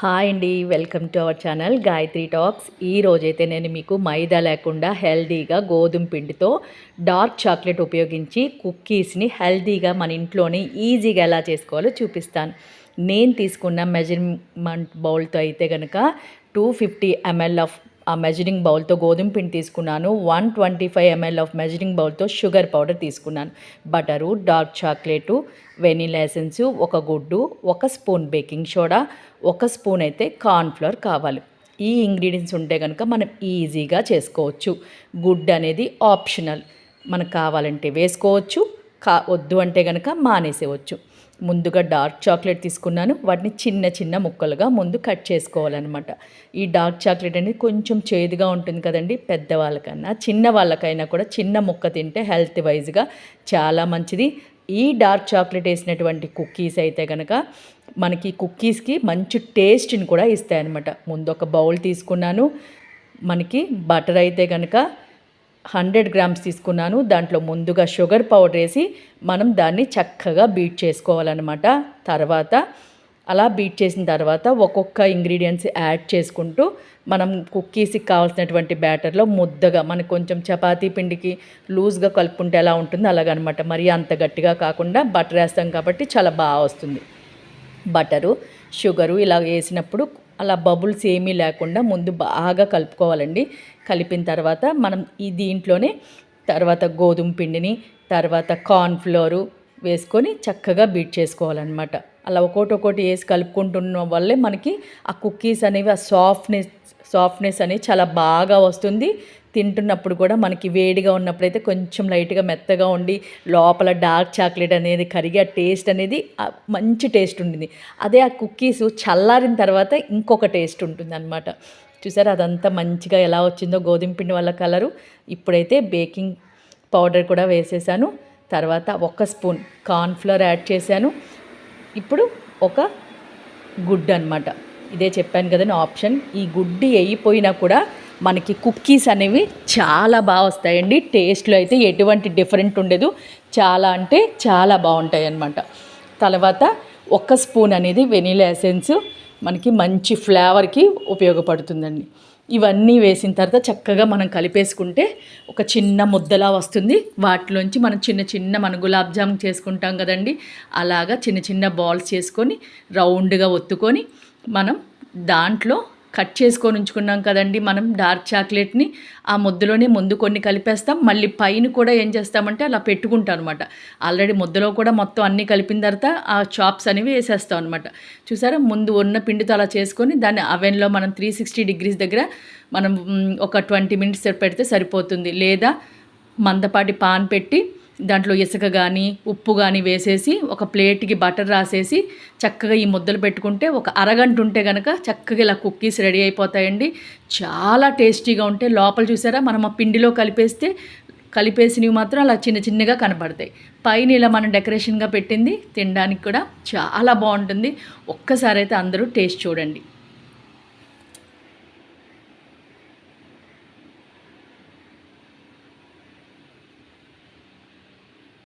Hi అండి welcome to our channel Gayatri talks. ఈ రోజైతే నేను మీకు మైదా లేకుండా హెల్దీగా గోధుమ పిండితో డార్క్ చాక్లెట్ ఉపయోగించి కుక్కీస్ని హెల్దీగా మన ఇంట్లోనే ఈజీగా ఎలా చేసుకోవాలో చూపిస్తాను. నేను తీసుకున్న మెజర్మెంట్ బౌల్తో అయితే కనుక టూ ఫిఫ్టీ ఎంఎల్ ఆఫ్ ఆ మెజరింగ్ బౌల్తో గోధుమ పిండి తీసుకున్నాను. One twenty five ml of measuring బౌల్తో sugar powder తీసుకున్నాను. Butter dark chocolate vanilla essence ఒక గుడ్డు ఒక స్పూన్ బేకింగ్ సోడా ఒక స్పూన్ అయితే కార్న్ఫ్లవర్ కావాలి. ఈ ఇంగ్రీడియంట్స్ ఉంటే కనుక మనం ఈజీగా చేసుకోవచ్చు. గుడ్ అనేది ఆప్షనల్. మనకు కావాలంటే వేసుకోవచ్చు. కా వద్దు అంటే కనుక మానేసేవచ్చు. ముందుగా డార్క్ చాక్లెట్ తీసుకున్నాను. వాటిని చిన్న చిన్న ముక్కలుగా ముందు కట్ చేసుకోవాలన్నమాట. ఈ డార్క్ చాక్లెట్ అనేది కొంచెం చేదుగా ఉంటుంది కదండి పెద్దవాళ్ళకన్నా. చిన్న వాళ్ళకైనా కూడా చిన్న ముక్క తింటే హెల్త్ వైజ్గా చాలా మంచిది. ఈ డార్క్ చాక్లెట్ వేసినటువంటి కుక్కీస్ అయితే కనుక మనకి కుక్కీస్కి మంచి టేస్ట్ని కూడా ఇస్తాయన్నమాట. ముందు ఒక బౌల్ తీసుకున్నాను. మనకి బటర్ అయితే కనుక హండ్రెడ్ గ్రామ్స్ తీసుకున్నాను. దాంట్లో ముందుగా షుగర్ పౌడర్ వేసి మనం దాన్ని చక్కగా బీట్ చేసుకోవాలన్నమాట. తర్వాత అలా బీట్ చేసిన తర్వాత ఒక్కొక్క ఇంగ్రీడియంట్స్ యాడ్ చేసుకుంటూ మనం కుక్కీస్కి కావాల్సినటువంటి బ్యాటర్లో ముద్దగా మనకు కొంచెం చపాతీ పిండికి లూజ్గా కలుపుకుంటే ఎలా ఉంటుందో అలాగనమాట. మరి అంత గట్టిగా కాకుండా బటర్ వేస్తాం కాబట్టి చాలా బాగా వస్తుంది. బటరు షుగరు ఇలా వేసినప్పుడు అలా బబుల్స్ ఏమీ లేకుండా ముందు బాగా కలుపుకోవాలండి. కలిపిన తర్వాత మనం ఈ దీంట్లోనే తర్వాత గోధుమ పిండిని తర్వాత కార్న్ఫ్లోరు వేసుకొని చక్కగా బీట్ చేసుకోవాలన్నమాట. అలా ఒకటి ఒకటి వేసి కలుపుకుంటున్న వల్లే మనకి ఆ కుక్కీస్ అనేవి ఆ సాఫ్ట్నెస్ సాఫ్ట్నెస్ అనేది చాలా బాగా వస్తుంది. తింటున్నప్పుడు కూడా మనకి వేడిగా ఉన్నప్పుడైతే కొంచెం లైట్గా మెత్తగా ఉండి లోపల డార్క్ చాక్లెట్ అనేది కరిగే టేస్ట్ అనేది మంచి టేస్ట్ ఉంటుంది అదే ఆ కుక్కీస్ చల్లారిన తర్వాత ఇంకొక టేస్ట్ ఉంటుంది అనమాట చూసారు? అదంతా మంచిగా ఎలా వచ్చిందో గోధుమ పిండి వల్ల కలరు. ఇప్పుడైతే బేకింగ్ పౌడర్ కూడా వేసేసాను. తర్వాత ఒక స్పూన్ కార్న్ఫ్లవర్ యాడ్ చేశాను. ఇప్పుడు ఒక గుడ్ అనమాట ఇదే చెప్పాను కదండి ఆప్షన్. ఈ గుడ్డి వేయిపోయినా కూడా మనకి కుక్కీస్ అనేవి చాలా బాగా వస్తాయండి. టేస్ట్లో అయితే ఎటువంటి డిఫరెంట్ ఉండదు. చాలా అంటే చాలా బాగుంటాయి అన్నమాట. తర్వాత ఒక స్పూన్ అనేది వెనీలా ఎసెన్స్ మనకి మంచి ఫ్లేవర్కి ఉపయోగపడుతుందండి. ఇవన్నీ వేసిన తర్వాత చక్కగా మనం కలిపేసుకుంటే ఒక చిన్న ముద్దలా వస్తుంది. వాటిలోంచి మనం చిన్న చిన్న మన గులాబ్ జామ్ చేసుకుంటాం కదండి. అలాగా చిన్న చిన్న బాల్స్ చేసుకొని రౌండ్గా ఒత్తుకొని మనం దాంట్లో కట్ చేసుకొని ఉంచుకున్నాం కదండి. మనం డార్క్ చాక్లెట్ని ఆ ముద్దలోనే ముందు కొన్ని కలిపేస్తాం. మళ్ళీ పైన కూడా ఏం చేస్తామంటే అలా పెట్టుకుంటాం అనమాట ఆల్రెడీ ముద్దలో కూడా మొత్తం అన్నీ కలిపిన తర్వాత ఆ చాప్స్ అనేవి వేసేస్తాం అనమాట చూసారా? ముందు ఉన్న పిండితో అలా చేసుకొని దాన్ని అవెన్లో మనం త్రీ సిక్స్టీ డిగ్రీస్ దగ్గర మనం ఒక ట్వంటీ మినిట్స్ పెడితే సరిపోతుంది. లేదా మందపాటి పాన్ పెట్టి దాంట్లో ఇసుక కానీ ఉప్పు కానీ వేసేసి ఒక ప్లేట్కి బటర్ రాసేసి చక్కగా ఈ ముద్దలు పెట్టుకుంటే ఒక అరగంట ఉంటే కనుక చక్కగా ఇలా కుక్కీస్ రెడీ అయిపోతాయండి. చాలా టేస్టీగా ఉంటే లోపల చూసారా? మనం ఆ పిండిలో కలిపేస్తే కలిపేసినవి మాత్రం అలా చిన్న చిన్నగా కనపడతాయి పైన ఇలా మనం డెకరేషన్గా పెట్టింది తినడానికి కూడా చాలా బాగుంటుంది. ఒక్కసారి అయితే అందరూ టేస్ట్ చూడండి.